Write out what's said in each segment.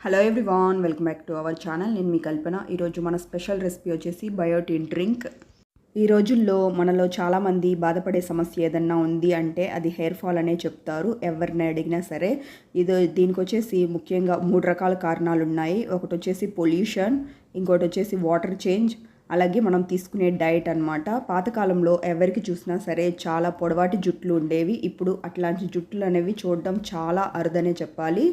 Hello everyone welcome back to our channel నేను మీ కల్పన. ఈరోజు మన స్పెషల్ రెసిపీ వచ్చేసి బయోటిన్ డ్రింక్ ఈ రోజుల్లో మనలో చాలామంది బాధపడే సమస్య ఏదన్నా ఉంది అంటే అది హెయిర్ ఫాల్ అనే చెప్తారు. ఎవరిని అడిగినా సరే ఇది దీనికి వచ్చేసి ముఖ్యంగా మూడు రకాల కారణాలు ఉన్నాయి. ఒకటి వచ్చేసి పొల్యూషన్ ఇంకోటి వచ్చేసి వాటర్ చేంజ్ అలాగే మనం తీసుకునే డైట్ అనమాట పాతకాలంలో ఎవరికి చూసినా సరే చాలా పొడవాటి జుట్లు ఉండేవి. ఇప్పుడు అట్లాంటి జుట్లు అనేవి చూడడం చాలా అరుదనే చెప్పాలి.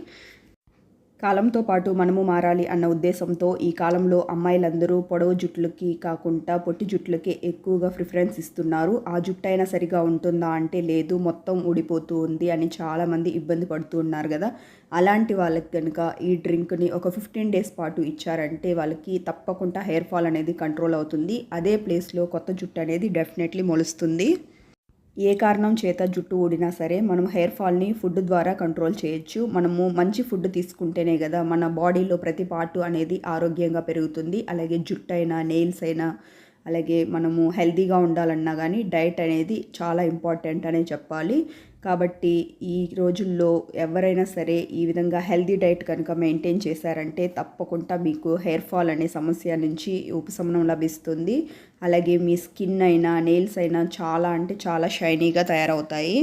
కాలంతో పాటు మనము మారాలి అన్న ఉద్దేశంతో ఈ కాలంలో అమ్మాయిలందరూ పొడవు జుట్లకి కాకుండా పొట్టి జుట్లకి ఎక్కువగా ప్రిఫరెన్స్ ఇస్తున్నారు. ఆ జుట్టు అయినా సరిగా ఉంటుందా అంటే లేదు మొత్తం ఊడిపోతూ ఉంది అని చాలామంది ఇబ్బంది పడుతూ ఉన్నారు కదా. అలాంటి వాళ్ళకి కనుక ఈ డ్రింక్ని ఒక ఫిఫ్టీన్ డేస్ పాటు ఇచ్చారంటే వాళ్ళకి తప్పకుండా హెయిర్ ఫాల్ అనేది కంట్రోల్ అవుతుంది. అదే ప్లేస్లో కొత్త జుట్టు అనేది డెఫినెట్లీ మొలుస్తుంది. ఏ కారణం చేత జుట్టు ఊడినా సరే మనం హెయిర్ ఫాల్ని ఫుడ్ ద్వారా కంట్రోల్ చేయొచ్చు. మనము మంచి ఫుడ్ తీసుకుంటేనే కదా మన బాడీలో ప్రతి పార్టు అనేది ఆరోగ్యంగా పెరుగుతుంది. అలాగే జుట్టు అయినా నెయిల్స్ అయినా అలాగే మనము హెల్తీగా ఉండాలన్నా కానీ డైట్ అనేది చాలా ఇంపార్టెంట్ అనే చెప్పాలి. కాబట్టి ఈ రోజుల్లో ఎవరైనా సరే ఈ విధంగా హెల్దీ డైట్ కనుక మెయింటైన్ చేశారంటే తప్పకుండా మీకు హెయిర్ ఫాల్ అనే సమస్య నుంచి ఉపశమనం లభిస్తుంది. అలాగే మీ స్కిన్ అయినా నెయిల్స్ అయినా చాలా అంటే చాలా షైనీగా తయారవుతాయి.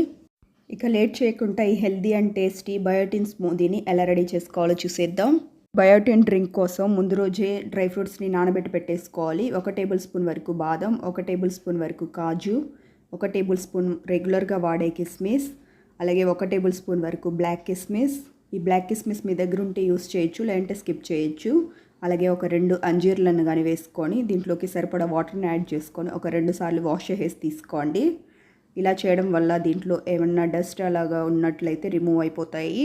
ఇక లేట్ చేయకుండా ఈ హెల్దీ అండ్ టేస్టీ బయోటిన్ స్మూదీని ఎలా రెడీ చేసుకోవాలో చూసేద్దాం. బయోటిన్ డ్రింక్ కోసం ముందు రోజే డ్రై ఫ్రూట్స్ని నానబెట్టి పెట్టేసుకోవాలి. ఒక టేబుల్ స్పూన్ వరకు బాదం ఒక టేబుల్ స్పూన్ వరకు కాజు ఒక టేబుల్ స్పూన్ రెగ్యులర్గా వాడే కిస్మిస్ అలాగే ఒక టేబుల్ స్పూన్ వరకు బ్లాక్ కిస్మిస్. ఈ బ్లాక్ కిస్మిస్ మీ దగ్గర ఉంటే యూస్ చేయొచ్చు లేదంటే స్కిప్ చేయొచ్చు. అలాగే ఒక రెండు అంజీర్లను కానీ వేసుకొని దీంట్లోకి సరిపడా వాటర్ని యాడ్ చేసుకొని ఒక రెండు సార్లు వాష్ చేసి తీసుకోండి. ఇలా చేయడం వల్ల దీంట్లో ఏమన్నా డస్ట్ అలాగా ఉన్నట్లయితే రిమూవ్ అయిపోతాయి.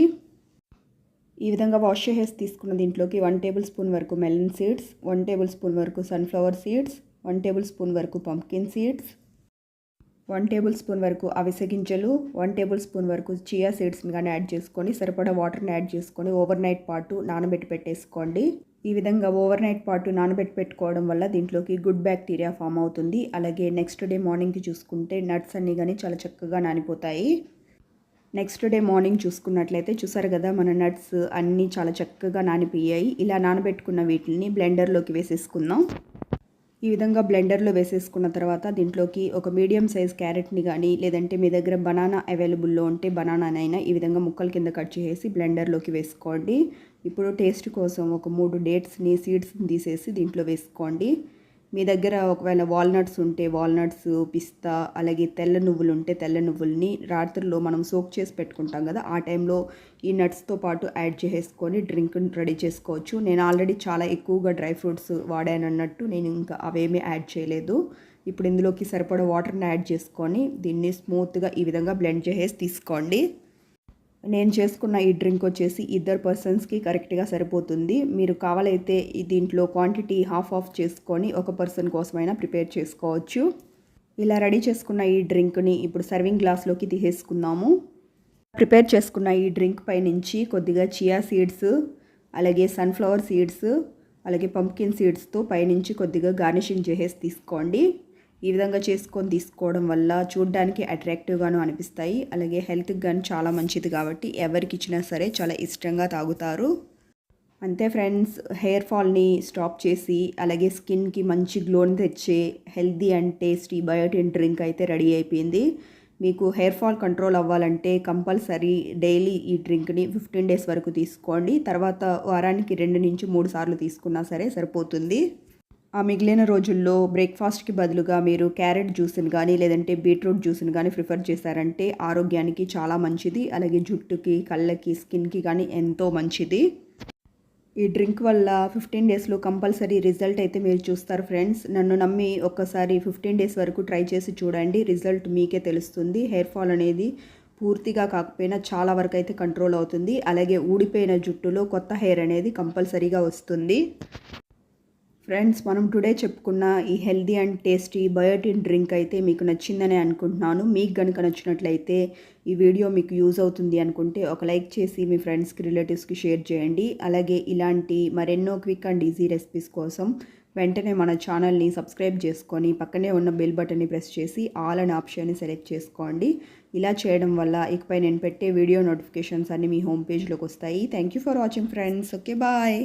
ఈ విధంగా వాష్ చేసి తీసుకున్న దీంట్లోకి వన్ టేబుల్ స్పూన్ వరకు melon seeds one tablespoon వరకు sunflower seeds one tablespoon వరకు pumpkin seeds one tablespoon వరకు అవిసె గింజలు వన్ టేబుల్ స్పూన్ వరకు చియా సీడ్స్ని కానీ యాడ్ చేసుకొని సరిపడా వాటర్ని యాడ్ చేసుకొని ఓవర్ నైట్ పాటు నానబెట్టి పెట్టేసుకోండి. ఈ విధంగా ఓవర్ నైట్ పాటు నానబెట్టి పెట్టుకోవడం వల్ల దీంట్లోకి గుడ్ బ్యాక్టీరియా ఫామ్ అవుతుంది. అలాగే నెక్స్ట్ డే మార్నింగ్కి చూసుకుంటే నట్స్ అన్నీ కానీ చాలా చక్కగా నానిపోతాయి. నెక్స్ట్ డే మార్నింగ్ చూసుకున్నట్లయితే చూసారు కదా మన నట్స్ అన్నీ చాలా చక్కగా నానిపోయాయి. ఇలా నానబెట్టుకున్న వీటిని బ్లెండర్లోకి వేసేసుకుందాం. ఈ విధంగా బ్లెండర్లో వేసేసుకున్న తర్వాత దీంట్లోకి ఒక మీడియం సైజ్ క్యారెట్ని కానీ లేదంటే మీ దగ్గర బనానా అవైలబుల్లో ఉంటే బనానానైనా ఈ విధంగా ముక్కల కింద కట్ చేసి బ్లెండర్లోకి వేసుకోండి. ఇప్పుడు టేస్ట్ కోసం ఒక మూడు డేట్స్ని సీడ్స్ని తీసేసి దీంట్లో వేసుకోండి. మీ దగ్గర ఒకవేళ వాల్నట్స్ ఉంటే వాల్నట్స్ పిస్తా అలాగే తెల్ల నువ్వులు ఉంటే తెల్ల నువ్వుల్ని రాత్రిలో మనం సోక్ చేసి పెట్టుకుంటాం కదా ఆ టైంలో ఈ నట్స్తో పాటు యాడ్ చేసుకొని డ్రింక్ రెడీ చేసుకోవచ్చు. నేను ఆల్రెడీ చాలా ఎక్కువగా డ్రై ఫ్రూట్స్ వాడాను అన్నట్టు నేను ఇంకా అవేమీ యాడ్ చేయలేదు. ఇప్పుడు ఇందులోకి సరిపడా వాటర్ని యాడ్ చేసుకొని దీన్ని స్మూత్గా ఈ విధంగా బ్లెండ్ చేసేసి తీసుకోండి. నేను చేసుకున్న ఈ డ్రింక్ వచ్చేసి ఇద్దరు పర్సన్స్కి కరెక్ట్గా సరిపోతుంది. మీరు కావాలైతే దీంట్లో క్వాంటిటీ హాఫ్ ఆఫ్ చేసుకొని ఒక పర్సన్ కోసమైనా ప్రిపేర్ చేసుకోవచ్చు. ఇలా రెడీ చేసుకున్న ఈ డ్రింక్ని ఇప్పుడు సర్వింగ్ గ్లాస్లోకి తీసేసుకుందాము. ప్రిపేర్ చేసుకున్న ఈ డ్రింక్ పై నుంచి కొద్దిగా చియా సీడ్స్ అలాగే సన్ఫ్లవర్ సీడ్స్ అలాగే పంప్కిన్ సీడ్స్తో పైనుంచి కొద్దిగా గార్నిషింగ్ చేసేసి తీసుకోండి. ఈ విధంగా చేసుకొని తీసుకోవడం వల్ల చూడడానికి అట్రాక్టివ్గాను అనిపిస్తాయి. అలాగే హెల్త్కి కానీ చాలా మంచిది కాబట్టి ఎవరికి ఇచ్చినా సరే చాలా ఇష్టంగా తాగుతారు. అంతే ఫ్రెండ్స్ హెయిర్ ఫాల్ని స్టాప్ చేసి అలాగే స్కిన్కి మంచి గ్లోని తెచ్చే healthy and tasty biotin drink అయితే రెడీ అయిపోయింది. మీకు హెయిర్ ఫాల్ కంట్రోల్ అవ్వాలంటే కంపల్సరీ డైలీ ఈ డ్రింక్ని ఫిఫ్టీన్ డేస్ వరకు తీసుకోండి. తర్వాత వారానికి రెండు నుంచి మూడు సార్లు తీసుకున్నా సరే సరిపోతుంది. ఆ మిగిలిన రోజుల్లో బ్రేక్ఫాస్ట్కి బదులుగా మీరు క్యారెట్ జ్యూస్ని కానీ లేదంటే బీట్రూట్ జ్యూస్ని కానీ ప్రిఫర్ చేశారంటే ఆరోగ్యానికి చాలా మంచిది. అలాగే జుట్టుకి కళ్ళకి స్కిన్కి కానీ ఎంతో మంచిది. ఈ డ్రింక్ వల్ల ఫిఫ్టీన్ డేస్లో కంపల్సరీ రిజల్ట్ అయితే మీరు చూస్తారు ఫ్రెండ్స్. నన్ను నమ్మి ఒక్కసారి ఫిఫ్టీన్ డేస్ వరకు ట్రై చేసి చూడండి. రిజల్ట్ మీకే తెలుస్తుంది. హెయిర్ ఫాల్ అనేది పూర్తిగా కాకపోయినా చాలా వరకు అయితే కంట్రోల్ అవుతుంది. అలాగే ఊడిపోయిన జుట్టులో కొత్త హెయిర్ అనేది కంపల్సరీగా వస్తుంది. ఫ్రెండ్స్ మనం టుడే చెప్పుకున్న ఈ healthy and tasty biotin drink అయితే మీకు నచ్చిందని అనుకుంటున్నాను. మీకు కనుక నచ్చినట్లయితే ఈ వీడియో మీకు యూజ్ అవుతుంది అనుకుంటే ఒక లైక్ చేసి మీ ఫ్రెండ్స్కి రిలేటివ్స్కి షేర్ చేయండి. అలాగే ఇలాంటి మరెన్నో క్విక్ అండ్ ఈజీ రెసిపీస్ కోసం వెంటనే మన ఛానల్ని సబ్స్క్రైబ్ చేసుకొని పక్కనే ఉన్న బెల్ బటన్ని ప్రెస్ చేసి ఆల్ అండ్ ఆప్షన్ని సెలెక్ట్ చేసుకోండి. ఇలా చేయడం వల్ల ఇకపై నేను పెట్టే వీడియో నోటిఫికేషన్స్ అన్ని మీ హోమ్ పేజ్లోకి వస్తాయి. Thank you for watching friends. Okay bye.